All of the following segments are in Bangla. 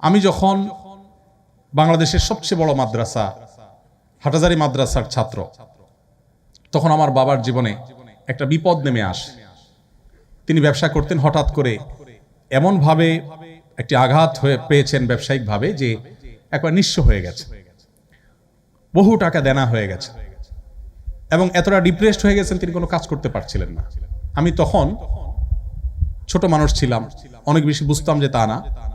আমি যখন বাংলাদেশের সবচেয়ে বড় মাদ্রাসা, হাটাজারি মাদ্রাসার ছাত্র, তখন আমার বাবার জীবনে একটা বিপদ নেমে আসে। তিনি ব্যবসা করতেন হঠাৎ করে এমনভাবে একটি আঘাত হয়ে পেয়েছেন ব্যবসায়িকভাবে যে একবার নিঃস্ব হয়ে গেছে। বহু টাকা দেনা হয়ে গেছে। এবং এতটা ডিপ্রেসড হয়ে গেছেন তিনি কোনো কাজ করতে পারছিলেন না। আমি তখন ছোট মানুষ ছিলাম, অনেক বেশি বুঝতাম যে তা না।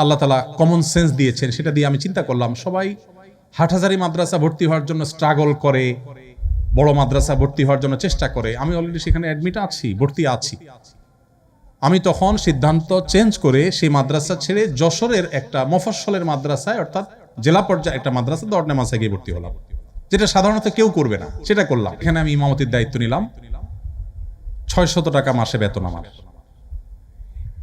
আল্লাহ তালা কমন সেন্স দিয়েছেন, সেটা দিয়ে আমি চিন্তা করলাম, সবাই হাটহাজারি মাদ্রাসা ভর্তি হওয়ার জন্য স্ট্রাগল করে, বড় মাদ্রাসা ভর্তি হওয়ার জন্য চেষ্টা করে। আমি অলরেডি সেখানে অ্যাডমিট আছি, ভর্তি আছি। আমি তখন সিদ্ধান্ত চেঞ্জ করে সেই মাদ্রাসা ছেড়ে যশোরের একটা মফস্বলের মাদ্রাসায়, অর্থাৎ জেলা পর্যায়ে একটা মাদ্রাসা দর্নে মাসে গিয়ে ভর্তি হলাম। যেটা সাধারণত কেউ করবে না, সেটা করলাম। এখানে আমি ইমামতির দায়িত্ব নিলাম। ছয় শত টাকা মাসে বেতন আমার।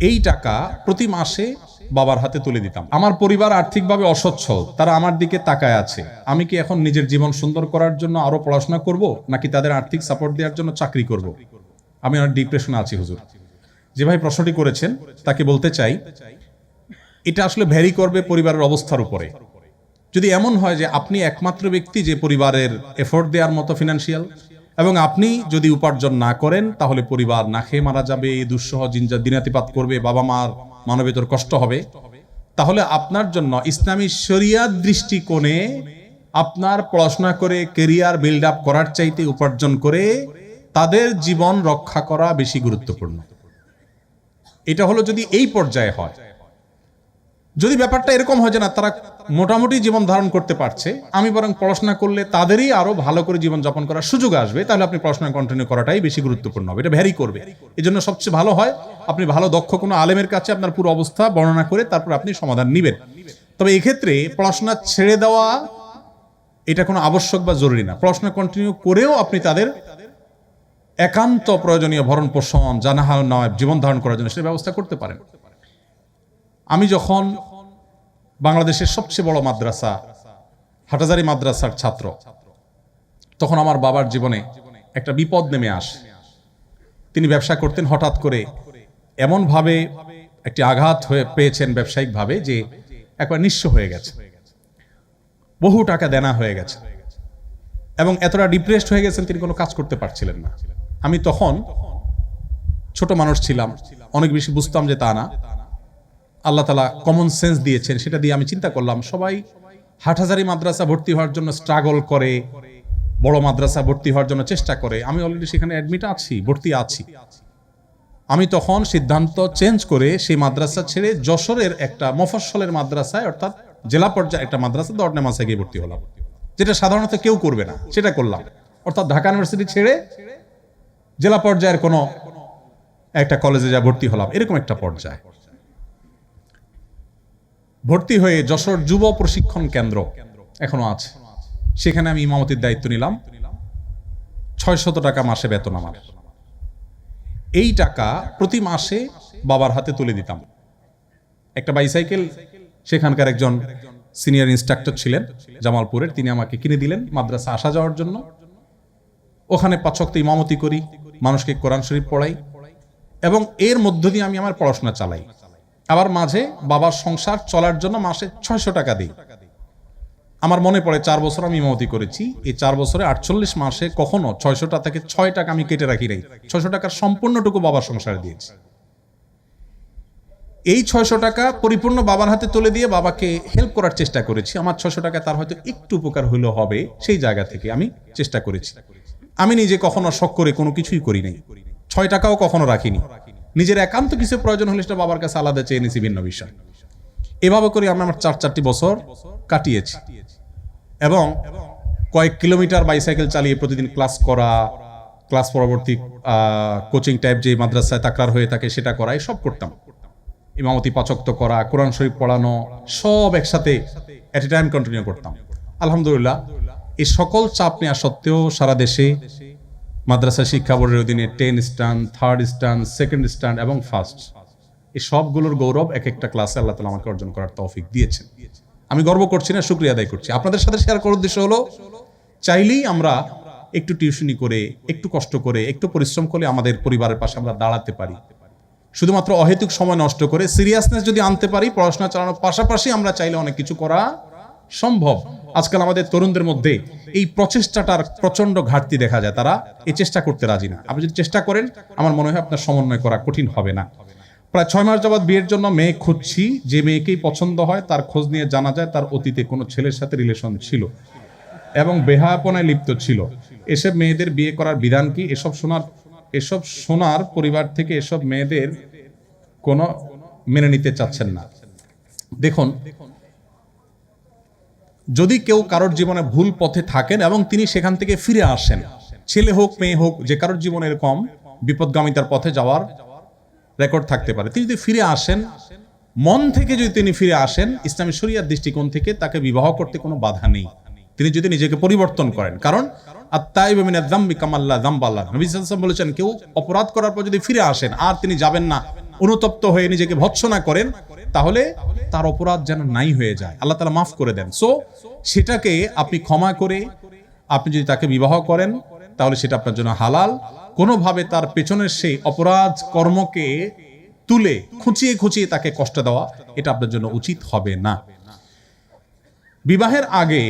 এই টাকা প্রতি মাসে বাবার হাতে তুলে দিতাম। আমার পরিবার আর্থিকভাবে অসচ্ছল, তারা আমার দিকে তাকায় আছে। আমি কি এখন নিজের জীবন সুন্দর করার জন্য আরও পড়াশোনা করব, নাকি তাদের আর্থিক সাপোর্ট দেওয়ার জন্য চাকরি করব? আমি অনেক ডিপ্রেশনে আছি, হুজুর। যে ভাই প্রশ্নটি করেছেন, তাকে বলতে চাই, এটা আসলে ভ্যারি করবে পরিবারের অবস্থার উপরে। যদি এমন হয় যে আপনি একমাত্র ব্যক্তি যে পরিবারের এফোর্ট দেওয়ার মতো ফিনান্সিয়াল এবং আপনি যদি উপার্জন না করেন, তাহলে পরিবার না খেয়ে মারা যাবে দুঃসহ জিনজা দিনাতিপাত করবে বাবা মার মানবেতর কষ্ট হবে। তাহলে আপনার জন্য ইসলামী শরিয়ার দৃষ্টিকোণে আপনার পড়াশোনা করে, কেরিয়ার বিল্ড আপ করার চাইতে উপার্জন করে, তাদের জীবন রক্ষা করা বেশি গুরুত্বপূর্ণ। এটা হলো যদি এই পর্যায়ে হয়। যদি ব্যাপারটা এরকম হয় যে না, তারা মোটামুটি জীবন ধারণ করতে পারছে, আমি বরং পড়াশোনা করলে তাদেরই আরও ভালো করে জীবন যাপন করার সুযোগ আসবে, তাহলে আপনি পড়াশোনা কন্টিনিউ করাটাই বেশি গুরুত্বপূর্ণ হবে। এটা ভ্যারি করবে। এই জন্য সবচেয়ে ভালো হয়, আপনি ভালো দক্ষ কোনো আলেমের কাছে আপনার পুরো অবস্থা বর্ণনা করে তারপর আপনি সমাধান নেবেন। তবে এই ক্ষেত্রে পড়াশোনা ছেড়ে দেওয়া, এটা কোনো আবশ্যক বা জরুরি না। পড়াশোনা কন্টিনিউ করেও আপনি তাদের একান্ত প্রয়োজনীয় ভরণ পোষণ জানাহাল নয় জীবন ধারণ করার জন্য সেটা ব্যবস্থা করতে পারেন। আমি যখন বাংলাদেশের সবচেয়ে বড় মাদ্রাসা, হাটাজারি মাদ্রাসার ছাত্র, তখন আমার বাবার জীবনে একটা বিপদ নেমে আসে। তিনি ব্যবসা করতেন হঠাৎ করে এমনভাবে একটি আঘাত হয়ে পেয়েছেন ব্যবসায়িকভাবে যে একবার নিঃস্ব হয়ে গেছে। বহু টাকা দেনা হয়ে গেছে। এবং এতটা ডিপ্রেসড হয়ে গেছেন তিনি কোনো কাজ করতে পারছিলেন না। আমি তখন ছোট মানুষ ছিলাম, অনেক বেশি বুঝতাম যে তা না। আল্লাহ তালা কমন সেন্স দিয়েছেন, সেটা দিয়ে আমি চিন্তা করলাম, সবাই হাটহাজারি মাদ্রাসা ভর্তি হওয়ার জন্য স্ট্রাগল করে, বড় মাদ্রাসা ভর্তি হওয়ার জন্য চেষ্টা করে। আমি অলরেডি সেখানে অ্যাডমিট আছি, ভর্তি আছি। আমি তখন সিদ্ধান্ত চেঞ্জ করে সেই মাদ্রাসা ছেড়ে যশোরের একটা মফস্বলের মাদ্রাসায়, অর্থাৎ জেলা পর্যায়ে একটা মাদ্রাসা দর্নে মাসে গিয়ে ভর্তি হলাম। যেটা সাধারণত কেউ করবে না, সেটা করলাম। অর্থাৎ ঢাকা ইউনিভার্সিটি ছেড়ে জেলা পর্যায়ের কোনো একটা কলেজে যা ভর্তি হলাম, এরকম একটা পর্যায়ে। ভর্তি হয়ে যশোর যুব প্রশিক্ষণ কেন্দ্র এখনও আছে। সেখানে আমি ইমামতির দায়িত্ব নিলাম। ছয় শত টাকা মাসে বেতন আমার। এই টাকা প্রতি মাসে বাবার হাতে তুলে দিতাম। একটা বাইসাইকেল, সেখানকার একজন সিনিয়র ইনস্ট্রাক্টর ছিলেন জামালপুরের। তিনি আমাকে কিনে দিলেন মাদ্রাসা আসা যাওয়ার জন্য। ওখানে পাচক ইমামতি করি, মানুষকে কোরআন শরীফ পড়াই এবং এর মধ্য দিয়ে আমি আমার পড়াশোনা চালাই। আবার মাঝে বাবার সংসার চলার জন্য মাসে ছয়শো টাকা দিই। আমার মনে পড়ে, চার বছর আমি ইমামতি করেছি। এই চার বছরে আটচল্লিশ মাসে কখনো ছয়শোটা থেকে ছয় টাকা আমি কেটে রাখি নাই। ছয়শো টাকার সম্পূর্ণটুকু বাবার সংসারে দিয়েছি। এই ছয়শো টাকা পরিপূর্ণ বাবার হাতে তুলে দিয়ে বাবাকে হেল্প করার চেষ্টা করেছি। আমার ছয়শো টাকা তার হয়তো একটু উপকার হইলেও হবে, সেই জায়গা থেকে আমি চেষ্টা করেছি। আমি নিজে কখনো শখ করে কোনো কিছুই করি নাই। ছয় টাকাও কখনো রাখিনি। নিজের একান্ত কিছু প্রয়োজন হলে সেটা বাবার কাছে আলাদা চেয়ে নিয়েছি ভিন্ন বিষয়। এভাবে করে আমি আমার চার চারটি বছর কাটিয়েছি। এবং কয়েক কিলোমিটার বাইসাইকেল চালিয়ে প্রতিদিন ক্লাস করা ক্লাস পরবর্তী কোচিং টাইপ যে মাদ্রাসায় তাকরার হয়ে থাকে সেটা করা সব করতাম। ইমামতি পাচক্ত করা, কোরআন শরীফ পড়ানো, সব একসাথে এট এ টাইম কন্টিনিউ করতাম। আলহামদুলিল্লাহ, এই সকল চাপ নেওয়া সত্ত্বেও সারা দেশে মাদ্রাসা শিক্ষা বোর্ডের অধীনে ten stand third stand second stand এবং ফার্স্ট এই সবগুলোর গৌরব এক একটা ক্লাসে আল্লাহ তালা আমাকে অর্জন করার তৌফিক দিয়েছেন। আমি গর্ব করছি না, শুক্রিয়া আদায় করছি। আপনাদের সাথে শেয়ার করার উদ্দেশ্য হলো, চাইলেই আমরা একটু টিউশনি করে, একটু কষ্ট করে, একটু পরিশ্রম করে আমাদের পরিবারের পাশে আমরা দাঁড়াতে পারি। শুধুমাত্র অহেতুক সময় নষ্ট করে সিরিয়াসনেস যদি আনতে পারি, পড়াশোনা চালানোর পাশাপাশি আমরা চাইলে অনেক কিছু করা সম্ভব। আজকাল আমাদের তরুণদের মধ্যে এই প্রচেষ্টাটার প্রচণ্ড ঘাটতি দেখা যায়। তারা এই চেষ্টা করতে রাজি না। আপনি যদি চেষ্টা করেন, আমার মনে হয় আপনার সমন্বয় করা কঠিন হবে না। প্রায় ছয় মাস যাবৎ বিয়ের জন্য মেয়ে খুঁজছি। যে মেয়েকেই পছন্দ হয়, তার খোঁজ নিয়ে জানা যায় তার অতীতে কোনো ছেলের সাথে রিলেশন ছিল এবং বেহায়াপনায় লিপ্ত ছিল। এসব মেয়েদের বিয়ে করার বিধান কি? এসব শোনার এসব শোনার পরিবার থেকে এসব মেয়েদের কোনো মেনে নিতে চাচ্ছেন না। দেখুন যদি কেউ কারোর জীবনে ভুল পথে থাকেন এবং তিনি সেখান থেকে ফিরে আসেন, ছেলে হোক, মেয়ে হোক, যে কারোর জীবনে এরকম বিপদগামিতার পথে যাওয়ার রেকর্ড থাকতে পারে। তিনি যদি ফিরে আসেন, মন থেকে যদি তিনি ফিরে আসেন, ইসলামী শরিয়ার দৃষ্টিকোণ থেকে তাকে বিবাহ করতে কোনো বাধা নেই। তিনি যদি নিজেকে পরিবর্তন করেন, কারণ বলেছেন, কেউ অপরাধ করার পর যদি ফিরে আসেন, আর তিনি যাবেন না, অনুতপ্ত হয়ে নিজেকে ভৎসনা করেন তাহলে তার অপরাধ যেন নাই হয়ে যায়। আল্লাহ তালা মাফ করে দেন। সো সেটাকে আপনি ক্ষমা করে আপনি যদি তাকে বিবাহ করেন, তাহলে সেটা আপনার জন্য হালাল। কোনোভাবে তার পেছনের সেই অপরাধ কর্মকে তুলে খুঁচিয়ে খুঁচিয়ে তাকে কষ্ট দেওয়া, এটা আপনার জন্য উচিত হবে না। বিবাহের আগে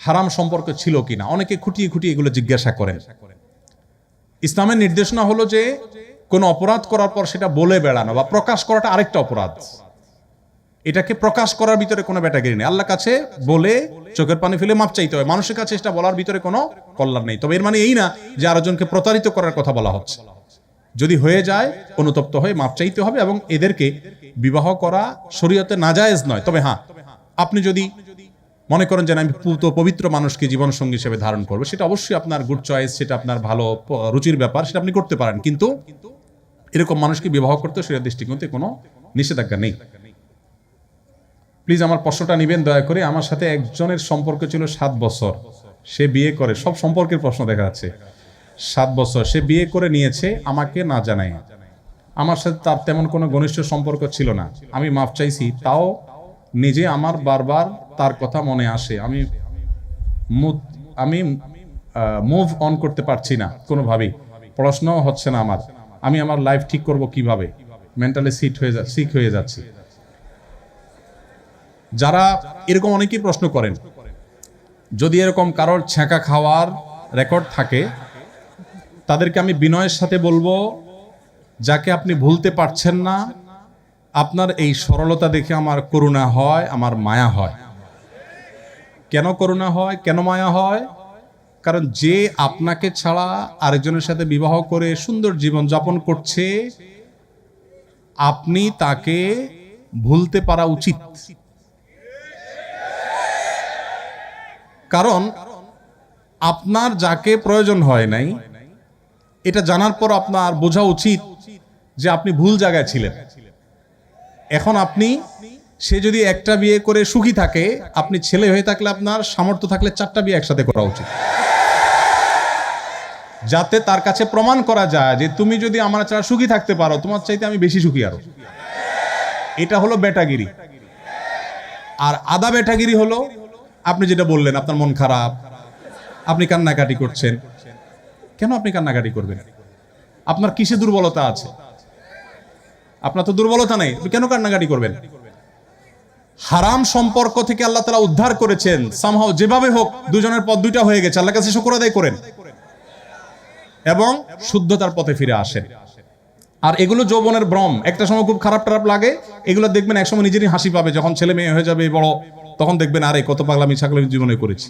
হারাম সম্পর্ক ছিল কিনা, অনেকে খুঁটিয়ে খুঁটিয়ে এগুলো জিজ্ঞাসা করেন। ইসলামের নির্দেশনা হলো যে, কোনো অপরাধ করার পর সেটা বলে বেড়ানো বা প্রকাশ করাটা আরেকটা অপরাধ। এটাকে প্রকাশ করার ভিতরে কোনো ব্যাটাগিরি নেই। আল্লাহ কাছে বলে চোখের পানি ফেলে মাপ চাইতে হয়। মানুষের কাছে এটা বলার ভিতরে কোনো কল্যাণ নেই। তবে এর মানে এই না যে আরেকজনকে প্রতারিত করার কথা বলা হচ্ছে। যদি হয়ে যায়, অনুতপ্ত হয়ে মাপ চাইতে হবে এবং এদেরকে বিবাহ করা শরীয়তে নাজায়েজ নয়। তবে হ্যাঁ আপনি যদি মনে করেন যে আমি পুত- পবিত্র মানুষকে জীবন সঙ্গী হিসেবে ধারণ করব, সেটা অবশ্যই আপনার গুড চয়েস সেটা আপনার ভালো রুচির ব্যাপার, সেটা আপনি করতে পারেন। কিন্তু এরকম মানুষকে বিবাহ করতে শরীর দৃষ্টিকোণ থেকে কোনো নিষেধাজ্ঞা নেই। প্লিজ আমার প্রশ্নটা নিবেন, দয়া করে। আমার সাথে একজনের সম্পর্ক ছিল সাত বছর। সে বিয়ে করে, সব সম্পর্কের প্রশ্ন দেখা যাচ্ছে। সাত বছর। সে বিয়ে করে নিয়েছে, আমাকে না জানায়। আমার সাথে তার তেমন কোনো ঘনিষ্ঠ সম্পর্ক ছিল না। আমি মাফ চাইছি, তাও নিজে আমার বারবার তার কথা মনে আসে। আমি আমি মুভ অন করতে পারছি না কোনোভাবেই। পড়াশোনাও হচ্ছে না আমার। আমি আমার লাইফ ঠিক করব কীভাবে? মেন্টালি সিট হয়ে যা সিক হয়ে যাচ্ছি। যারা এরকম অনেকেই প্রশ্ন করেন, যদি এরকম কারোর ছ্যাঁকা খাওয়ার রেকর্ড থাকে, তাদেরকে আমি বিনয়ের সাথে বলব, যাকে আপনি ভুলতে পারছেন না, আপনার এই সরলতা দেখে আমার করুণা হয়, আমার মায়া হয়। কেন করুণা হয়? কেন মায়া হয়? কারণ যে আপনাকে ছাড়া আরেকজনের সাথে বিবাহ করে সুন্দর জীবন যাপন করছে, আপনি তাকে ভুলতে পারা উচিত। কারণ আপনার যাকে প্রয়োজন হয় নাই, এটা জানার পর আপনার বোঝা উচিত যে আপনি ভুল জায়গায় ছিলেন। এখন আপনি, সে যদি একটা বিয়ে করে সুখী থাকে, আপনি ছেলে হয়ে থাকলে আপনার সামর্থ্য থাকলে চারটা বিয়ে একসাথে করা উচিত। যাতে তার কাছে প্রমাণ করা যায় যে তুমি যদি আমার ছাড়া সুখী থাকতে পারো, তোমার চাইতে আমি বেশি সুখী আরও। এটা হলো বেটাগিরি আর আদা বেটাগিরি হলো আপনি যেটা বললেন, আপনার মন খারাপ, আপনি কান্নাকাটি করছেন। কেন আপনি কান্নাকাটি করবেন? আপনার কিসে দুর্বলতা আছে? আপনার তো দুর্বলতা নেই কেন কান্নাকাটি করবেন? হারাম সম্পর্ক থেকে আল্লাহ তালা উদ্ধার করেছেন সামহাও যেভাবে হোক, দুজনের পথ দুইটা হয়ে গেছে আল্লাহ কাছে শুকর আদায় করেন। এবং শুদ্ধতার পথে ফিরে আসেন। আর এগুলো যৌবনের ভ্রম, একটা সময় খুব খারাপ টারাপ লাগে, এগুলো দেখবেন একসময় নিজেরই হাসি পাবে, যখন ছেলে মেয়ে হয়ে যাবে, বড়। তখন দেখবেন আরে কত পাগলামি ছাগলামি জীবনে করেছি।